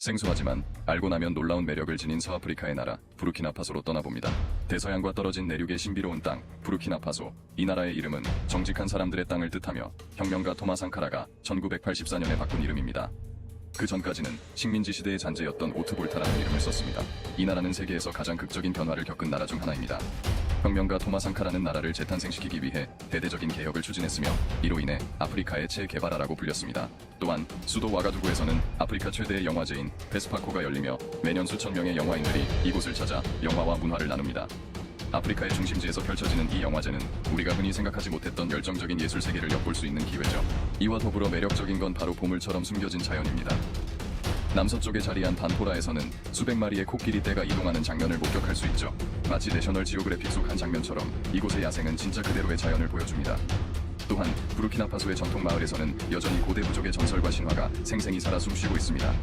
생소하지만 알고 나면 놀라운 매력을 지닌 서아프리카의 나라 부르키나파소로 떠나봅니다. 대서양과 떨어진 내륙의 신비로운 땅 부르키나파소. 이 나라의 이름은 정직한 사람들의 땅을 뜻하며 혁명가 토마 상카라가 1984년에 바꾼 이름입니다. 그 전까지는 식민지 시대의 잔재였던 오트볼타라는 이름을 썼습니다. 이 나라는 세계에서 가장 극적인 변화를 겪은 나라 중 하나입니다. 혁명가 토마 상카라는 나라를 재탄생시키기 위해 대대적인 개혁을 추진했으며 이로 인해 아프리카의 체개발아라고 불렸습니다. 또한 수도 와가두구에서는 아프리카 최대의 영화제인 페스파코가 열리며 매년 수천 명의 영화인들이 이곳을 찾아 영화와 문화를 나눕니다. 아프리카의 중심지에서 펼쳐지는 이 영화제는 우리가 흔히 생각하지 못했던 열정적인 예술 세계를 엿볼 수 있는 기회죠. 이와 더불어 매력적인 건 바로 보물처럼 숨겨진 자연입니다. 남서쪽에 자리한 반포라에서는 수백 마리의 코끼리 떼가 이동하는 장면을 목격할 수 있죠. 마치 내셔널 지오그래픽 속 한 장면처럼 이곳의 야생은 진짜 그대로의 자연을 보여줍니다. 또한 부르키나파소의 전통 마을에서는 여전히 고대 부족의 전설과 신화가 생생히 살아 숨쉬고 있습니다.